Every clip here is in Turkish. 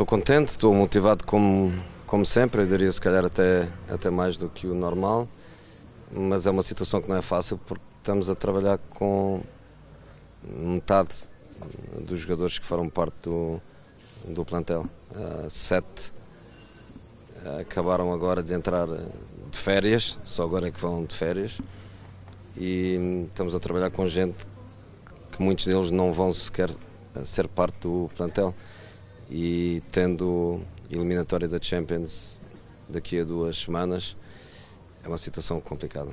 Estou contente, estou motivado como, como sempre, eu diria se calhar até, até mais do que o normal, mas é uma situação que não é fácil porque estamos a trabalhar com metade dos jogadores que foram parte do, do plantel. Uh, sete uh, acabaram agora de entrar de férias, só agora é que vão de férias, e estamos a trabalhar com gente que muitos deles não vão sequer ser parte do plantel e tendo eliminatória da Champions daqui a duas semanas é uma situação complicada.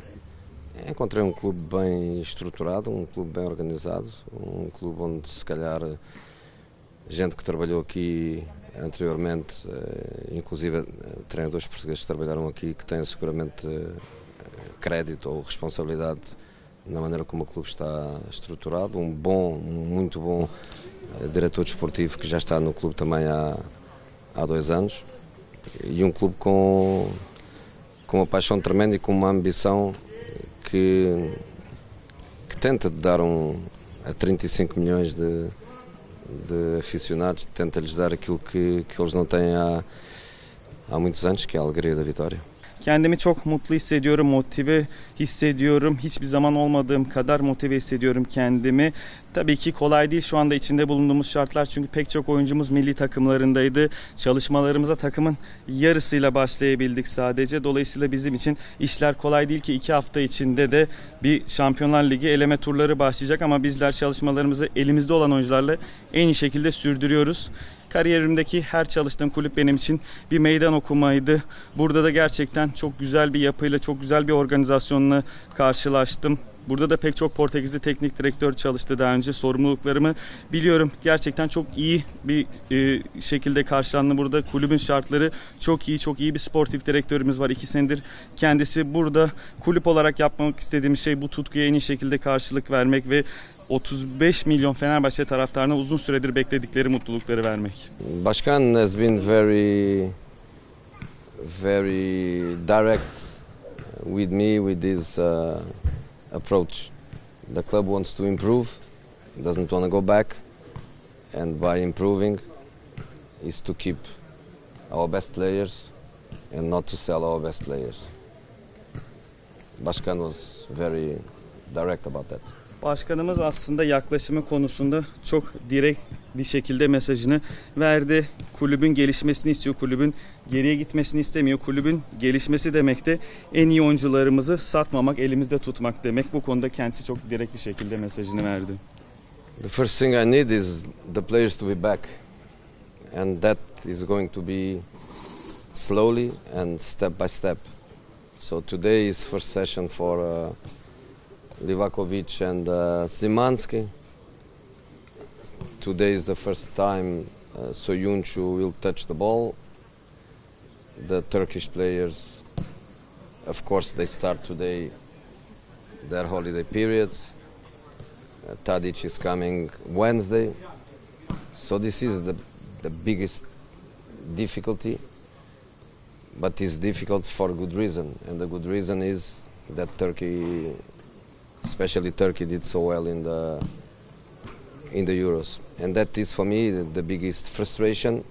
Encontrei um clube bem estruturado, um clube bem organizado, um clube onde se calhar gente que trabalhou aqui anteriormente, eh, inclusive eh, treinadores portugueses que trabalharam aqui, que têm seguramente eh, crédito ou responsabilidade na maneira como o clube está estruturado. Um bom, muito bom diretor desportivo que já está no clube também há, há dois anos e um clube com, com uma paixão tremenda e com uma ambição que, que tenta dar um, a 35 milhões de, de aficionados, tenta-lhes dar aquilo que, que eles não têm há, há muitos anos, que é a alegria da vitória. Kendimi çok mutlu hissediyorum, motive hissediyorum. Hiçbir zaman olmadığım kadar motive hissediyorum kendimi. Tabii ki kolay değil şu anda içinde bulunduğumuz şartlar çünkü pek çok oyuncumuz milli takımlarındaydı. Çalışmalarımıza takımın yarısıyla başlayabildik sadece. Dolayısıyla bizim için işler kolay değil ki iki hafta içinde de bir Şampiyonlar Ligi eleme turları başlayacak ama bizler çalışmalarımızı elimizde olan oyuncularla en iyi şekilde sürdürüyoruz. Kariyerimdeki her çalıştığım kulüp benim için bir meydan okumaydı. Burada da gerçekten çok güzel bir yapıyla, çok güzel bir organizasyonla karşılaştım. Burada da pek çok Portekizli teknik direktör çalıştı daha önce. Sorumluluklarımı biliyorum. Gerçekten çok iyi bir e, şekilde karşılandı burada. Kulübün şartları çok iyi. Çok iyi bir sportif direktörümüz var. İki senedir kendisi burada. Kulüp olarak yapmak istediğimiz şey bu tutkuya en iyi şekilde karşılık vermek ve 35 milyon Fenerbahçe taraftarına uzun süredir bekledikleri mutlulukları vermek. Başkan has been very, very direct with me with this uh, approach. The club wants to improve, doesn't want to go back, and by improving, is to keep our best players and not to sell our best players. Başkan was very direct about that. Başkanımız aslında yaklaşımı konusunda çok direkt bir şekilde mesajını verdi. Kulübün gelişmesini istiyor, kulübün geriye gitmesini istemiyor. Kulübün gelişmesi demek de en iyi oyuncularımızı satmamak, elimizde tutmak demek. Bu konuda kendisi çok direkt bir şekilde mesajını verdi. The first thing I need is the players to be back, and that is going to be slowly and step by step. So today is first session for uh, Livakovic and uh, Zimanski. Today is the first time uh, Soyuncu will touch the ball. The Turkish players, of course, they start today their holiday period. Uh, Tadic is coming Wednesday. So this is the, the biggest difficulty, but it's difficult for good reason. And the good reason is that Turkey, especially Turkey, did so well in the in the Euros, and that is for me the, the biggest frustration.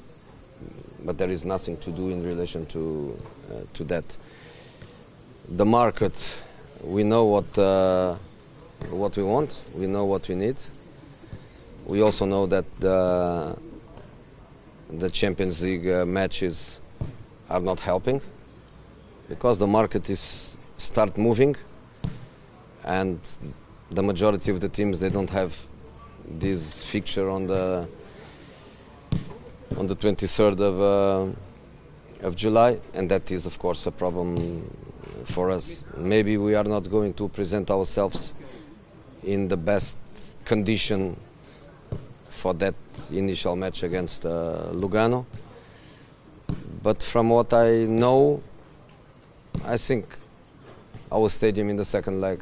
But there is nothing to do in relation to uh, to that. The market, we know what. Uh, what we want. We know what we need. We also know that the the Champions League uh, matches are not helping because the market is start moving, and the majority of the teams they don't have this fixture on the on the 23rd of uh, of July, and that is of course a problem for us. Maybe we are not going to present ourselves in the best condition for that initial match against uh, Lugano. But from what I know, I think our stadium in the second leg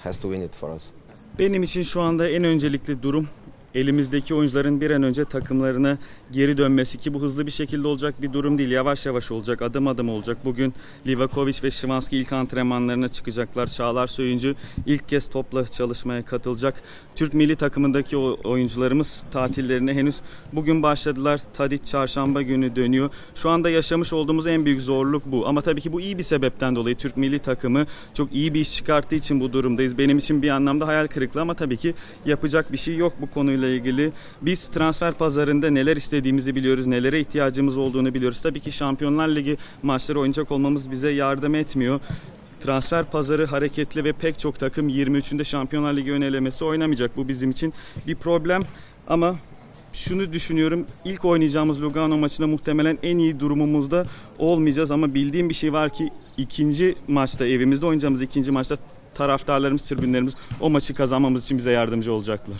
has to win it for us. Benim için şu anda en öncelikli durum elimizdeki oyuncuların bir an önce takımlarına geri dönmesi ki bu hızlı bir şekilde olacak bir durum değil. Yavaş yavaş olacak, adım adım olacak. Bugün Livakovic ve Şimanski ilk antrenmanlarına çıkacaklar. Çağlar Söyüncü ilk kez topla çalışmaya katılacak. Türk milli takımındaki oyuncularımız tatillerine henüz bugün başladılar. Tadic çarşamba günü dönüyor. Şu anda yaşamış olduğumuz en büyük zorluk bu. Ama tabii ki bu iyi bir sebepten dolayı Türk milli takımı çok iyi bir iş çıkarttığı için bu durumdayız. Benim için bir anlamda hayal kırıklığı ama tabii ki yapacak bir şey yok bu konuyla ilgili. Biz transfer pazarında neler istediğimizi biliyoruz, nelere ihtiyacımız olduğunu biliyoruz. Tabii ki Şampiyonlar Ligi maçları oynayacak olmamız bize yardım etmiyor. Transfer pazarı hareketli ve pek çok takım 23'ünde Şampiyonlar Ligi ön elemesi oynamayacak. Bu bizim için bir problem ama şunu düşünüyorum. İlk oynayacağımız Lugano maçında muhtemelen en iyi durumumuzda olmayacağız ama bildiğim bir şey var ki ikinci maçta evimizde oynayacağımız ikinci maçta taraftarlarımız, tribünlerimiz o maçı kazanmamız için bize yardımcı olacaklar.